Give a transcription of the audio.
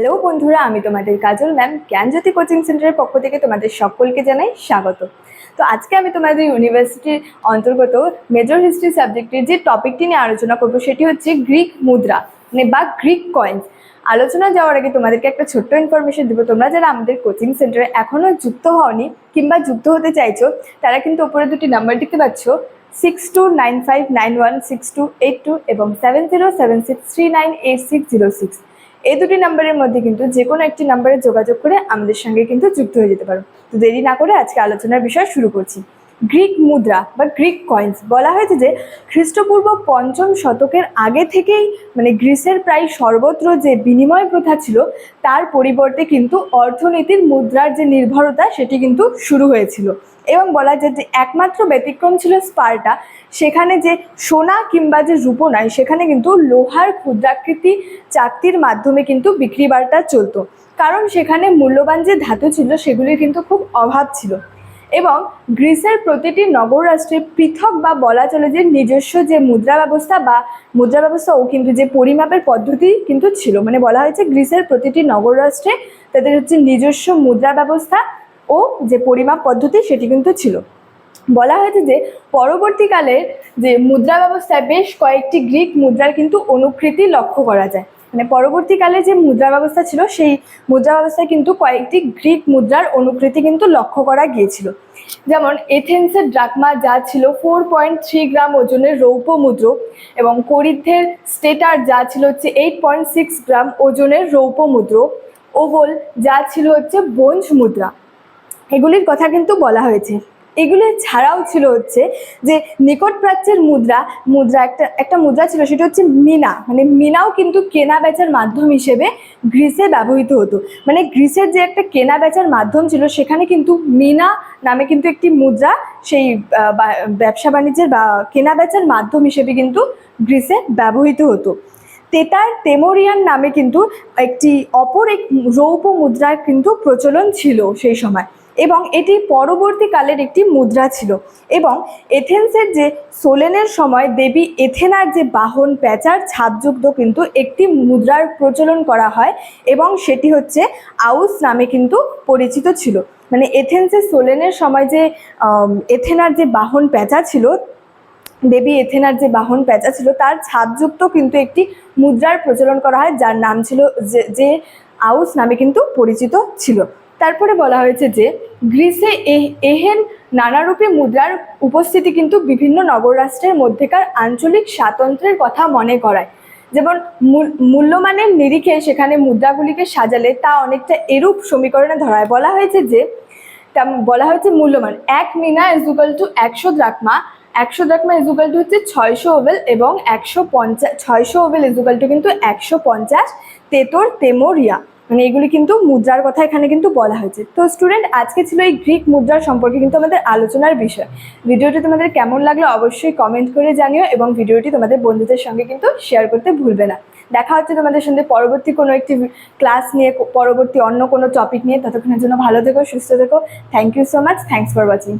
Hello বন্ধুরা, আমি তোমাদের কাজল ম্যাম জ্ঞানজ্যোতি কোচিং সেন্টারের পক্ষ থেকে তোমাদের সকলকে জানাই স্বাগত। তো আজকে আমি তোমাদের ইউনিভার্সিটির অন্তর্গত মেজর হিস্ট্রি সাবজেক্টের যে টপিকটি নিয়ে আলোচনা করব, সেটি হচ্ছে গ্রিক মুদ্রা মানে বা গ্রিক কয়েন্স আলোচনা যাওয়ার আগে তোমাদেরকে একটা ছোট্ট ইনফরমেশন দেবো। তোমরা যারা আমাদের কোচিং সেন্টারে এখনও যুক্ত হওনি কিংবা যুক্ত হতে চাইছো, তারা কিন্তু ওপরে দুটি নাম্বার দেখতে পাচ্ছ six two nine five nine one six two eight two এবং seven zero seven six three nine eight six zero six এই দুটি নাম্বারের মধ্যে কিন্তু যে কোনো একটি নাম্বারে যোগাযোগ করে আমাদের সঙ্গে কিন্তু যুক্ত হয়ে যেতে পারো। তো দেরি না করে আজকে আলোচনার বিষয় শুরু করছি। গ্রিক মুদ্রা বা গ্রিক কয়েন্স বলা হয়েছে যে খ্রিস্টপূর্ব পঞ্চম শতকের আগে থেকেই মানে গ্রিসের প্রায় সর্বত্র যে বিনিময় প্রথা ছিল, তার পরিবর্তে কিন্তু অর্থনীতির মুদ্রার যে নির্ভরতা, সেটি কিন্তু শুরু হয়েছিল। এবং বলা যায় যে একমাত্র ব্যতিক্রম ছিল স্পার্টা। সেখানে যে সোনা কিংবা যে রূপো নয় সেখানে কিন্তু লোহার ক্ষুদ্রাকৃতি চাকতির মাধ্যমে কিন্তু বিক্রি বার্তা চলতো। কারণ সেখানে মূল্যবান যে ধাতু ছিল, সেগুলির কিন্তু খুব অভাব ছিল। এবং গ্রিসের প্রতিটি নগর রাষ্ট্রে পৃথক বা বলা চলে যে নিজস্ব যে মুদ্রা ব্যবস্থা বা মুদ্রা ব্যবস্থা ও কিন্তু যে পরিমাপের পদ্ধতি কিন্তু ছিল। মানে বলা হয়েছে গ্রিসের প্রতিটি নগর রাষ্ট্রে তাদের হচ্ছে নিজস্ব মুদ্রা ব্যবস্থা ও যে পরিমাপ পদ্ধতি সেটি কিন্তু ছিল। বলা হয়েছে যে পরবর্তীকালে যে মুদ্রা ব্যবস্থায় বেশ কয়েকটি গ্রিক মুদ্রার কিন্তু অনুকৃতি লক্ষ্য করা যায়। মানে পরবর্তীকালে যে মুদ্রা ব্যবস্থা ছিল, সেই মুদ্রা ব্যবস্থায় কিন্তু কয়েকটি গ্রিক মুদ্রার অনুকৃতি কিন্তু লক্ষ্য করা গিয়েছিল। যেমন এথেন্সের ড্রাকমা যা ছিল ফোর পয়েন্ট থ্রি গ্রাম ওজনের রৌপ্য মুদ্র এবং করিদ্ধের স্টেটার যা ছিল হচ্ছে এইট পয়েন্ট সিক্স গ্রাম ওজনের রৌপ্য মুদ্র, ওভল যা ছিল হচ্ছে বঞ্জ মুদ্রা। এগুলির কথা কিন্তু বলা হয়েছে। এগুলি ছাড়াও ছিল হচ্ছে যে নিকট প্রাচ্যের মুদ্রা মুদ্রা একটা একটা মুদ্রা ছিল, সেটা হচ্ছে মিনা। মানে মিনাও কিন্তু কেনা বেচার মাধ্যম হিসেবে গ্রিসে ব্যবহৃত হতো। মানে গ্রিসের যে একটা কেনা বেচার মাধ্যম ছিল, সেখানে কিন্তু মিনা নামে কিন্তু একটি মুদ্রা সেই ব্যবসা বাণিজ্যের বা কেনা বেচার মাধ্যম হিসেবে কিন্তু গ্রিসে ব্যবহৃত হতো। তেতার তেমোরিয়ান নামে কিন্তু একটি অপর এক রৌপ্য মুদ্রার কিন্তু প্রচলন ছিল সেই সময়। এবং এটি পরবর্তীকালের একটি মুদ্রা ছিল। এবং এথেন্সের যে সোলেনের সময় দেবী এথেনার যে বাহন প্যাচার ছাপযুক্ত কিন্তু একটি মুদ্রার প্রচলন করা হয় এবং সেটি হচ্ছে আউস নামে কিন্তু পরিচিত ছিল। মানে এথেন্সের সোলেনের সময় যে এথেনার যে বাহন প্যাঁচা ছিল, দেবী এথেনার যে বাহন প্যাঁচা ছিল, তার ছাপযুক্ত কিন্তু একটি মুদ্রার প্রচলন করা হয়, যার নাম ছিল যে যে আউস নামে কিন্তু পরিচিত ছিল। তারপরে বলা হয়েছে যে গ্রিসে এহেন নানারূপী মুদ্রার উপস্থিতি কিন্তু বিভিন্ন নগররাষ্ট্রের মধ্যেকার আঞ্চলিক স্বাতন্ত্র্যের কথা মনে করায়। যেমন মূল- মূল্যমানের নিরিখে সেখানে মুদ্রাগুলিকে সাজালে তা অনেকটা এরূপ সমীকরণে ধরায়। বলা হয়েছে যে বলা হয়েছে মূল্যমান। এক মিনা ইজুকাল টু একশো দ্রাকমা একশো দ্রাকমা ইজুকাল টু হচ্ছে ছয়শো ওভেল এবং একশো পঞ্চাশ ছয়শো ওভেল ইজুকাল টু কিন্তু একশো পঞ্চাশ তেতর তেমোরিয়া। মানে এগুলি কিন্তু মুদ্রার কথা এখানে কিন্তু বলা হয়েছে। তো স্টুডেন্ট আজকে ছিল এই গ্রিক মুদ্রার সম্পর্কে কিন্তু আমাদের আলোচনার বিষয়। ভিডিওটি তোমাদের কেমন লাগল অবশ্যই কমেন্ট করে জানিও এবং ভিডিওটি তোমাদের বন্ধুদের সঙ্গে কিন্তু শেয়ার করতে ভুলবে না। দেখা হচ্ছে তোমাদের সঙ্গে পরবর্তী কোনো একটি ক্লাস নিয়ে, পরবর্তী অন্য কোনো টপিক নিয়ে। ততক্ষণের জন্য ভালো থেকো, সুস্থ থেকো। Thank you so much thanks for watching